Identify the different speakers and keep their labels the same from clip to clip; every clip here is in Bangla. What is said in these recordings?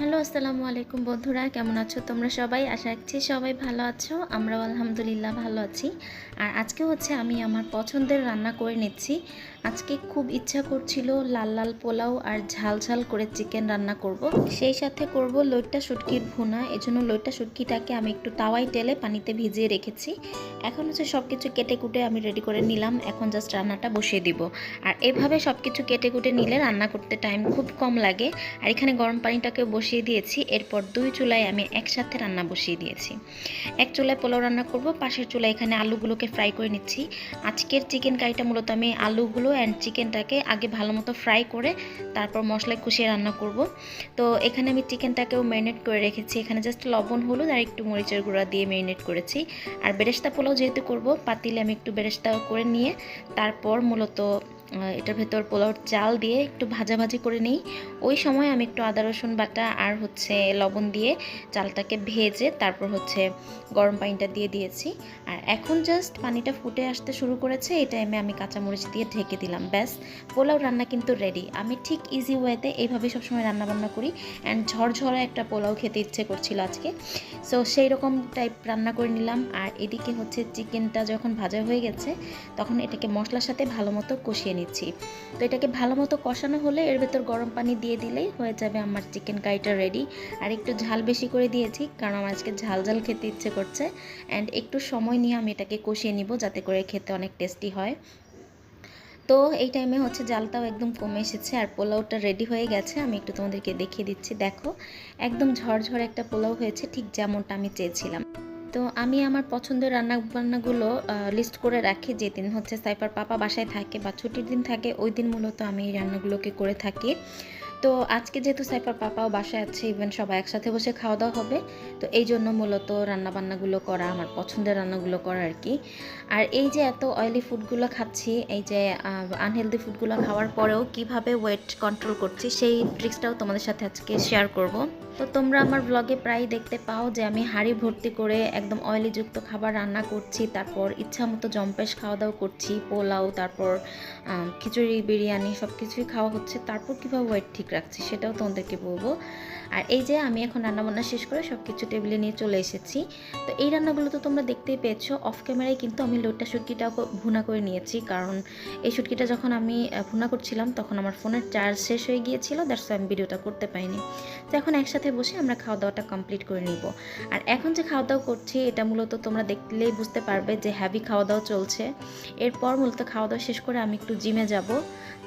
Speaker 1: হ্যালো, আসসালামু আলাইকুম বন্ধুরা, কেমন আছো তোমরা সবাই? আশা রাখছি সবাই ভালো আছো, আমরাও আলহামদুলিল্লাহ ভালো আছি। আর আজকে হচ্ছে আমি আমার পছন্দের রান্না করে নিচ্ছি। আজকে খুব ইচ্ছা করছিল লাল লাল পোলাও আর ঝাল ঝাল করে চিকেন রান্না করব। সেই সাথে করব লইট্টা শুটকির ভুনা। এজন্য লইট্টা শুটকিটাকে আমি একটু তাওয়াই টেলে পানিতে ভিজিয়ে রেখেছি। এখন হচ্ছে সব কিছু কেটে কুটে আমি রেডি করে নিলাম। এখন জাস্ট রান্নাটা বসিয়ে দিব। আর এভাবে সব কিছু কেটে কুটে নিলে রান্না করতে টাইম খুব কম লাগে। আর এখানে গরম পানিটাকে বসিয়ে দিয়েছি। এরপর দুই চুলায় আমি একসাথে রান্না বসিয়ে দিয়েছি। এক চুলায় পোলাও রান্না করব। পাশের চুলায় এখানে আলুগুলোকে ফ্রাই করে নিচ্ছি। আজকের চিকেন কারিটা মূলত আমি আলুগুলো অ্যান্ড চিকেনটাকে আগে ভালো মতো ফ্রাই করে তারপর মশলায় কষিয়ে রান্না করব। তো এখানে আমি চিকেনটাকেও ম্যারিনেট করে রেখেছি। এখানে জাস্ট লবণ, হলুদ আর একটু মরিচের গুঁড়া দিয়ে ম্যারিনেট করেছি। আর বেরেস্তা পোলাও যেহেতু করব, পাতিলে আমি একটু বেরেস্তা করে নিয়ে তারপর মূলত এটার ভেতর পোলাওর চাল দিয়ে একটু ভাজাভাজি করে নিই। ওই সময় আমি একটু আদা, রসুন বাটা আর হচ্ছে লবণ দিয়ে চালটাকে ভেজে তারপর হচ্ছে গরম পানিটা দিয়ে দিয়েছি। আর এখন জাস্ট পানিটা ফুটে আসতে শুরু করেছে, এই টাইমে আমি কাঁচামরিচ দিয়ে ঢেকে দিলাম, ব্যাস। পোলাও রান্না কিন্তু রেডি আমি ঠিক ইজি ওয়েতে এইভাবে সবসময় রান্নাবান্না করি অ্যান্ড ঝরঝরে একটা পোলাও খেতে ইচ্ছে করছিল আজকে। সো সেই রকম টাইপ রান্না করে নিলাম। আর এদিকে হচ্ছে চিকেনটা যখন ভাজা হয়ে গেছে, তখন এটাকে মশলার সাথে ভালো মতো কষিয়ে নিচ্ছি। তো এটাকে ভালো মতো কষানো হলে এর ভেতর গরম পানি দিয়ে দিলেই হয়ে যাবে আমার চিকেন কারিটা রেডি আর একটু ঝাল বেশি করে দিয়েছি, কারণ আমার আজকে ঝাল ঝাল খেতে ইচ্ছে করছে। অ্যান্ড একটু সময় নিয়ে আমি এটাকে কষিয়ে নিব, যাতে করে খেতে অনেক টেস্টি হয়। তো এই টাইমে হচ্ছে জালটাও একদম কমে এসেছে, আর পোলাওটা রেডি হয়ে গেছে। আমি একটু তোমাদেরকে দেখিয়ে দিচ্ছি, দেখো। একদম ঝরঝর একটা পোলাও হয়েছে, ঠিক যেমনটা আমি চেয়েছিলাম। তো আমি আমার পছন্দের রান্না বান্নাগুলো লিস্ট করে রাখি যেদিন হচ্ছে সাইফার পাপা বাসায় থাকে বা ছুটির দিন থাকে, ওই দিন মূলত আমি এই রান্নাগুলোকে করে থাকি। তো আজকে যেহেতু সাইফার পাপাও বাসায় আছে ইভেন সবাই একসাথে বসে খাওয়া দাওয়া হবে, তো এই জন্য মূলত রান্না বান্নাগুলো করা, আমার পছন্দের রান্নাগুলো করা আর কি। আর এই যে এত অয়েলি ফুডগুলো খাচ্ছি, এই যে আনহেলদি ফুডগুলো খাওয়ার পরেও কীভাবে ওয়েট কন্ট্রোল করছি, সেই ট্রিক্সটাও তোমাদের সাথে আজকে শেয়ার করব। তো তোমরা আমার ব্লগে প্রায় দেখতে পাও যে আমি হাঁড়ি ভর্তি করে একদম অয়েলিযুক্ত খাবার রান্না করছি, তারপর ইচ্ছা মতো জম্পেশ খাওয়া দাওয়া করছি, পোলাও, তারপর খিচুড়ি, বিরিয়ানি সব কিছুই খাওয়া হচ্ছে, তারপর কীভাবে ওয়েট ঠিক রাখছি সেটাও তোমাদেরকে বলব। আর এই যে আমি এখন রান্নাবান্না শেষ করে সব কিছু টেবিলে নিয়ে চলে এসেছি। তো এই রান্নাগুলো তো তোমরা দেখতেই পেয়েছ অফ ক্যামেরায় কিন্তু আমি লোটটা শুটকিটাও ভুনা করে নিয়েছি, কারণ এই শুটকিটা যখন আমি ভুনা করছিলাম তখন আমার ফোনের চার্জ শেষ হয়ে গিয়েছিল দ্যাটস আমি ভিডিওটা করতে পারিনি। তো এখন একসাথে বসে আমরা খাওয়া দাওয়াটা কমপ্লিট করে নিব। আর এখন যে খাওয়া দাওয়া করছি, এটা মূলত তোমরা দেখলেই বুঝতে পারবে যে হ্যাভি খাওয়া দাওয়া চলছে। এরপর মূলত খাওয়া দাওয়া শেষ করে আমি একটু জিমে যাব,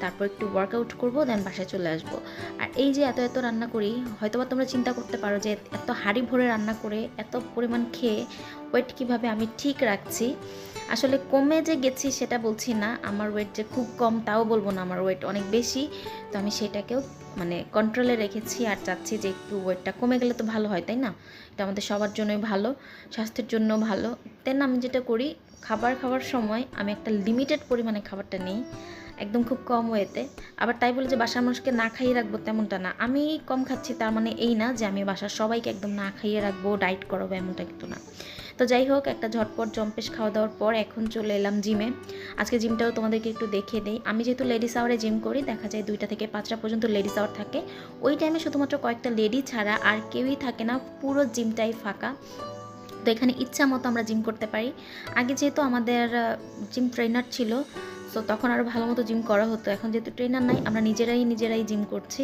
Speaker 1: তারপর একটু ওয়ার্কআউট করব দেন বাসায় চলে আসব। আর এই যে এত এত রান্না করি, হয়তোবা তোমরা চিন্তা করতে পারো যে এত হাঁড়ি ভরে রান্না করে এত পরিমাণ খেয়ে ওয়েট কীভাবে আমি ঠিক রাখছি? আসলে কমে যে গেছি সেটা বলছি না, আমার ওয়েট যে খুব কম তাও বলব না, আমার ওয়েট অনেক বেশি। তো আমি সেটাকেও মানে কন্ট্রোলে রেখেছি আর চাচ্ছি যে একটু ওয়েটটা কমে গেলে তো ভালো হয়, তাই না? এটা আমাদের সবার জন্যই ভালো, স্বাস্থ্যের জন্য ভালো। দেন আমি যেটা করি, খাবার খাওয়ার সময় আমি একটা লিমিটেড পরিমাণে খাবারটা নিই, একদম খুব কম ওয়েতে আবার তাই বলে যে বাসার মানুষকে না খাইয়ে রাখব তেমনটা না। আমি কম খাচ্ছি, তার মানে এই না যে আমি বাসার সবাইকে একদম না খাইয়ে রাখব ডায়েট করাবো, এমনটা কিন্তু না। তো যাই হোক, একটা ঝটপট জম্পেশ খাওয়া দাওয়ার পর এখন চলে এলাম জিমে। আজকে জিমটাও তোমাদেরকে একটু দেখে দেই। আমি যেহেতু লেডিস আওয়ারে জিম করি, দেখা যায় দুইটা থেকে পাঁচটা পর্যন্ত লেডিস আওয়ার থাকে। ওই টাইমে শুধুমাত্র কয়েকটা লেডি ছাড়া আর কেউই থাকে না, পুরো জিমটাই ফাঁকা। তো এখানে ইচ্ছা মতো আমরা জিম করতে পারি। আগে যেহেতু আমাদের জিম ট্রেনার ছিল তো তখন আরও ভালো মতো জিম করা হতো। এখন যেহেতু ট্রেনার নাই, আমরা নিজেরাই নিজেরাই জিম করছি।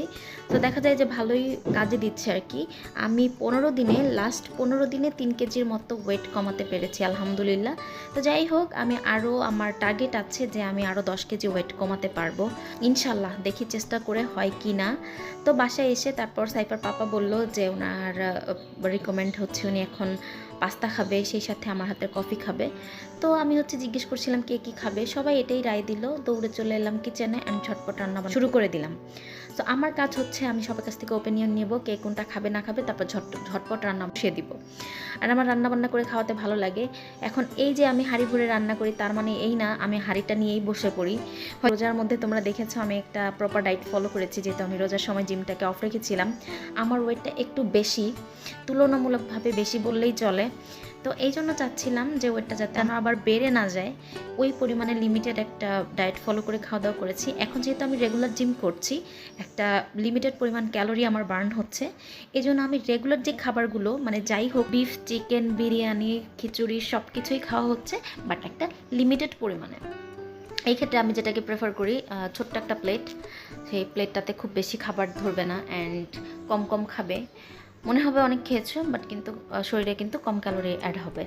Speaker 1: তো দেখা যায় যে ভালোই কাজে দিচ্ছে আর কি। আমি পনেরো দিনে লাস্ট পনেরো দিনে তিন কেজির মতো ওয়েট কমাতে পেরেছি, আলহামদুলিল্লাহ। তো যাই হোক, আমি আরও আমার টার্গেট আছে যে আমি আরও দশ কেজি ওয়েট কমাতে পারব। ইনশাল্লাহ, দেখি চেষ্টা করে হয় কি না। তো বাসায় এসে তারপর সাইফার পাপা বলল যে ওনার রিকমেন্ড হচ্ছে উনি এখন পাস্তা খাবে, সেই সাথে আমার হাতের কফি খাবে। তো আমি হচ্ছে জিজ্ঞেস করছিলাম, কে কী খাবে? সবাই এটাই রায় দিল। দৌড়ে চলে এলাম কিচেনে অ্যান্ড ঝটপট রান্না শুরু করে দিলাম। তো আমার কাজ হচ্ছে আমি সবার কাছ থেকে ওপিনিয়ন নেব কে কোনটা খাবে, না খাবে, তারপর ঝট, ঝটপট রান্না বসিয়ে দিব। আর আমার রান্না বান্না করে খাওয়াতে ভালো লাগে। এখন এই যে আমি হাঁড়ি ভরে রান্না করি, তার মানে এই না, আমি হাঁড়িটা নিয়েই বসে পড়ি। রোজার মধ্যে তোমরা দেখেছ আমি একটা প্রপার ডায়েট ফলো করেছি, যেহেতু আমি রোজার সময় জিমটাকে অফ রেখেছিলাম। আমার ওয়েটটা একটু বেশি, তুলনামূলকভাবে বেশি বললেই চলে। তো এই জন্য চাচ্ছিলাম যে ওয়েটটা যাতে আমার আবার বেড়ে না যায়। ওই পরিমাণে লিমিটেড একটা ডায়েট ফলো করে খাওয়া দাওয়া করেছি। এখন যেহেতু আমি রেগুলার জিম করছি, একটা লিমিটেড পরিমাণ ক্যালোরি আমার বার্ন হচ্ছে। এই জন্য আমি রেগুলার যে খাবারগুলো মানে যাই হোক বিফ চিকেন বিরিয়ানি, খিচুড়ি সব কিছুই খাওয়া হচ্ছে বাট একটা লিমিটেড পরিমাণে। এই ক্ষেত্রে আমি যেটাকে প্রেফার করি ছোট্ট একটা প্লেট সেই প্লেটটাতে খুব বেশি খাবার ধরবে না অ্যান্ড কম কম খাবে। মনে হবে অনেক খেয়েছো বাট কিন্তু শরীরে কিন্তু কম ক্যালোরি অ্যাড হবে।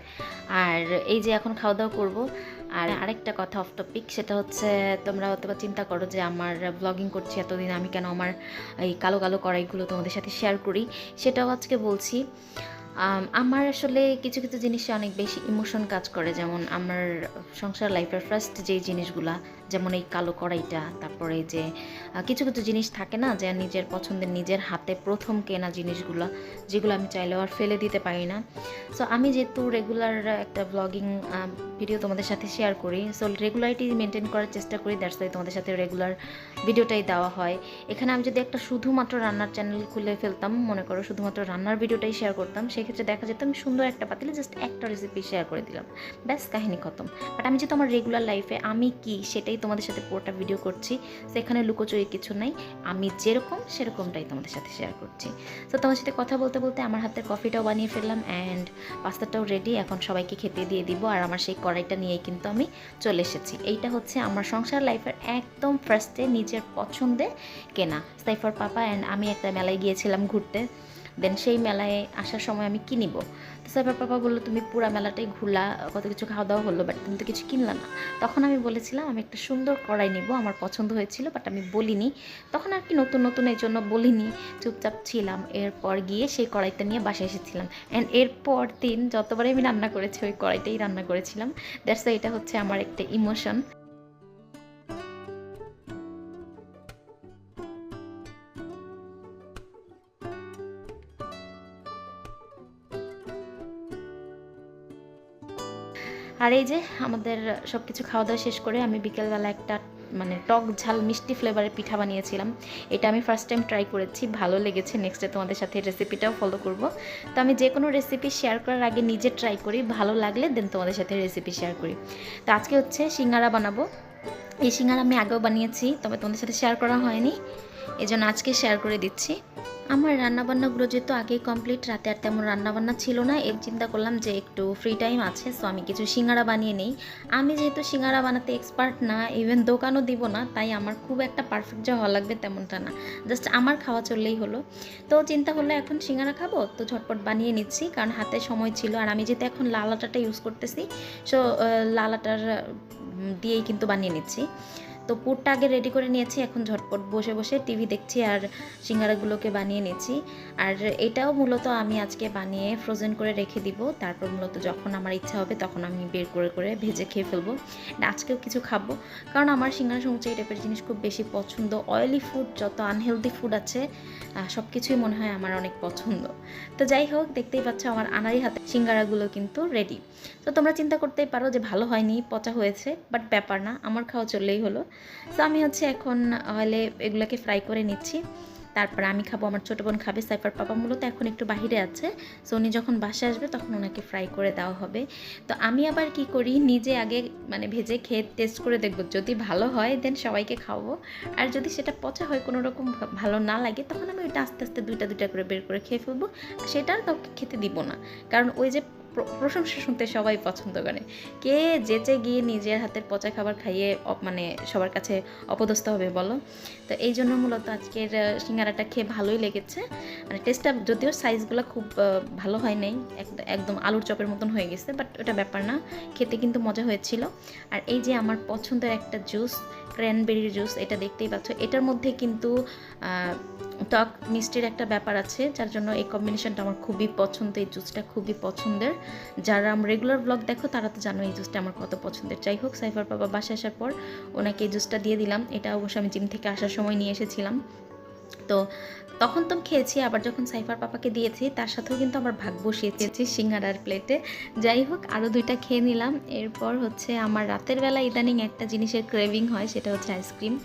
Speaker 1: আর এই যে এখন খাওয়া দাওয়া করব, আর আরেকটা কথা অফ টপিক সেটা হচ্ছে তোমরা হয়তো বা চিন্তা করো যে আমার ব্লগিং করছি এতদিন, আমি কেন আমার এই কালো কালো কড়াইগুলো তোমাদের সাথে শেয়ার করি? সেটাও আজকে বলছি। আমার আসলে কিছু কিছু জিনিসে অনেক বেশি ইমোশন কাজ করে, যেমন আমার সংসার লাইফের ফার্স্ট যে জিনিসগুলা, যেমন এই কালো কড়াইটা, তারপরে যে কিছু কিছু জিনিস থাকে না যে, নিজের পছন্দের নিজের হাতে প্রথম কেনা জিনিসগুলো, যেগুলো আমি চাইলেও আর ফেলে দিতে পারি না। সো আমি যেহেতু রেগুলার একটা ব্লগিং ভিডিও তোমাদের সাথে শেয়ার করি সো রেগুলারিটি মেনটেন করার চেষ্টা করি দ্যাটস ওয়াই তোমাদের সাথে রেগুলার ভিডিওটাই দেওয়া হয়। এখানে আমি যদি একটা শুধুমাত্র রান্নার চ্যানেল খুলে ফেলতাম, মনে করো শুধুমাত্র রান্নার ভিডিওটাই শেয়ার করতাম সেক্ষেত্রে দেখা যেত আমি সুন্দর একটা পাতিলে জাস্ট একটা রেসিপি শেয়ার করে দিলাম। ব্যাস, কাহিনী খতম। বাট আমি যেহেতু আমার রেগুলার লাইফে আমি কি সেটাই তোমাদের সাথে পুরোটা ভিডিও করছি, সেখানে লুকোচুরি কিছু নাই। আমি যেরকম সেরকমটাই তোমাদের সাথে শেয়ার করছি। তো তোমার সাথে কথা বলতে বলতে আমার হাতের কফিটাও বানিয়ে ফেললাম অ্যান্ড পাস্তাটাও রেডি এখন সবাইকে খেতে দিয়ে দিব আর আমার সেই কড়াইটা নিয়েই কিন্তু আমি চলে এসেছি। এইটা হচ্ছে আমার সংসার লাইফের একদম ফার্স্টে নিজের পছন্দে কেনা। সাইফার পাপা অ্যান্ড আমি একটা মেলায় গিয়েছিলাম ঘুরতে। দেন সেই মেলায় আসার সময় আমি কি নিব তো সাইফার পাপা বলল, তুমি পুরা মেলাটাই ঘুরলা, কত কিছু খাওয়া দাওয়া হলো বাট তুমি তো কিছু কিনলা না। তখন আমি বলেছিলাম, আমি একটা সুন্দর কড়াই নিব, আমার পছন্দ হয়েছিল বাট আমি বলিনি। তখন আর কি নতুন নতুন এই জন্য বলিনি, চুপচাপ ছিলাম। এরপর গিয়ে সেই কড়াইটা নিয়ে বাসায় এসেছিলাম। অ্যান্ড এরপর দিন যতবারই আমি রান্না করেছি, ওই কড়াইটাই রান্না করেছিলাম। দ্যাটস এটা হচ্ছে আমার একটা ইমোশন আর এই যে আমাদের সব কিছু খাওয়া দাওয়া শেষ করে আমি বিকেলবেলা একটা মানে টক ঝাল মিষ্টি ফ্লেভারের পিঠা বানিয়েছিলাম। এটা আমি ফার্স্ট টাইম ট্রাই করেছি, ভালো লেগেছে। নেক্সটে তোমাদের সাথে রেসিপিটাও ফলো করব। তো আমি যে কোনো রেসিপি শেয়ার করার আগে নিজে ট্রাই করি, ভালো লাগলে দেন তোমাদের সাথে রেসিপি শেয়ার করি। তো আজকে হচ্ছে সিঙ্গারা বানাবো। এই সিঙ্গারা আমি আগেও বানিয়েছি, তবে তোমাদের সাথে শেয়ার করা হয়নি। এই জন্য আজকে শেয়ার করে দিচ্ছি। আমার রান্নাবান্নাগুলো যেহেতু আগেই কমপ্লিট রাতে আর তেমন রান্নাবান্না ছিল না। এর চিন্তা করলাম যে একটু ফ্রি টাইম আছে সো আমি কিছু সিঙ্গারা বানিয়ে নেই। আমি যেহেতু সিঙ্গারা বানাতে এক্সপার্ট না ইভেন দোকানও দিব না, তাই আমার খুব একটা পারফেক্ট যে হওয়া লাগবে তেমনটা না। জাস্ট আমার খাওয়া চললেই হলো। তো চিন্তা হলো এখন সিঙ্গারা খাব, তো ঝটপট বানিয়ে নিচ্ছি, কারণ হাতে সময় ছিল। আর আমি যেহেতু এখন লাল আটাটা ইউজ করতেছি সো লাল আটার দিয়েই কিন্তু বানিয়ে নিচ্ছি। তো পুরটা আগে রেডি করে নিয়েছি, এখন ঝটপট বসে বসে টিভি দেখছি আর সিঙ্গারাগুলোকে বানিয়ে নিয়েছি। আর এটাও মূলত আমি আজকে বানিয়ে ফ্রোজেন করে রেখে দিব। তারপর মূলত যখন আমার ইচ্ছা হবে তখন আমি বের করে করে ভেজে খেয়ে ফেলব। আজকেও কিছু খাব। কারণ আমার সিঙ্গারা সমুচা এই টাইপের জিনিস খুব বেশি পছন্দ। অয়েলি ফুড যত আনহেলদি ফুড আছে সব কিছুই মনে হয় আমার অনেক পছন্দ। তো যাই হোক, দেখতেই পাচ্ছ আমার আনারি হাতে সিঙ্গারাগুলো কিন্তু রেডি তো তোমরা চিন্তা করতেই পারো যে ভালো হয়নি, পচা হয়েছে বাট ব্যাপার না, আমার খাওয়া চললেই হলো। তো আমি হচ্ছে এখন হলে এগুলোকে ফ্রাই করে নিচ্ছি। তারপর আমি খাব, আমার ছোটো বোন খাবে, সাইফার পাপা মূলত এখন একটু বাহিরে আছে। সো উনি যখন বাসে আসবে তখন ওনাকে ফ্রাই করে দেওয়া হবে। তো আমি আবার কি করি, নিজে আগে মানে ভেজে খেয়ে টেস্ট করে দেখব। যদি ভালো হয় দেন সবাইকে খাওয়াবো। আর যদি সেটা পচা হয়, কোনো রকম ভালো না লাগে, তখন আমি ওইটা আস্তে আস্তে দুইটা দুইটা করে বের করে খেয়ে ফেলব। সেটা আর কাউকে খেতে দিব না। কারণ ওই যে প্রশংসা শুনতে সবাই পছন্দ করে। কে যেচে গিয়ে নিজের হাতের পচা খাবার খাইয়ে মানে সবার কাছে অপদস্থ হবে বলো? তো এই জন্য মূলত আজকের সিঙ্গারাটা খেয়ে ভালোই লেগেছে। মানে টেস্টটা যদিও সাইজগুলো খুব ভালো হয় নাই এক- একদম আলুর চপের মতন হয়ে গেছে বাট ওটা ব্যাপার না। খেতে কিন্তু মজা হয়েছিল। আর এই যে আমার পছন্দের একটা জুস ক্র্যানবেরির জুস এটা দেখতেই পাচ্ছ। এটার মধ্যে কিন্তু টক মিষ্টির একটা ব্যাপার আছে, যার জন্য এই কম্বিনেশনটা আমার খুবই পছন্দ, এই জুসটা খুবই পছন্দের। যারা আমার রেগুলার ব্লগ দেখো, তারা তো জানো এই জুসটা আমার কত পছন্দের। যাই হোক, সাইফার বাবা বাসায় আসার পর ওনাকে এই জুসটা দিয়ে দিলাম। এটা অবশ্য আমি জিম থেকে আসার সময় নিয়ে এসেছিলাম। তো তখন তো খেয়েছি, আবার যখন সাইফার পাপাকে দিয়েছি, তার সাথেও কিন্তু আমার ভাগ বসিয়েছি সিঙ্গারার প্লেটে। যাই হোক আরও দুইটা খেয়ে নিলাম। এরপর হচ্ছে আমার রাতের বেলা ইদানিং একটা জিনিসের ক্রেভিং হয়, সেটা হচ্ছে আইসক্রিম।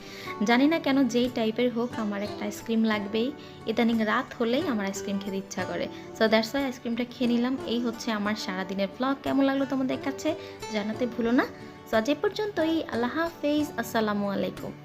Speaker 1: জানি না কেন যেই টাইপের হোক, আমার একটা আইসক্রিম লাগবেই। ইদানিং রাত হলেই আমার আইসক্রিম খেতে ইচ্ছা করে। সো দ্যাটস ওয়াই আইসক্রিমটা খেয়ে নিলাম। এই হচ্ছে আমার সারাদিনের ব্লগ কেমন লাগল তোমাদের কাছে? জানাতে ভুলো না। সো আজ এ পর্যন্তই। আল্লাহ হাফেজ। আসসালামু আলাইকুম।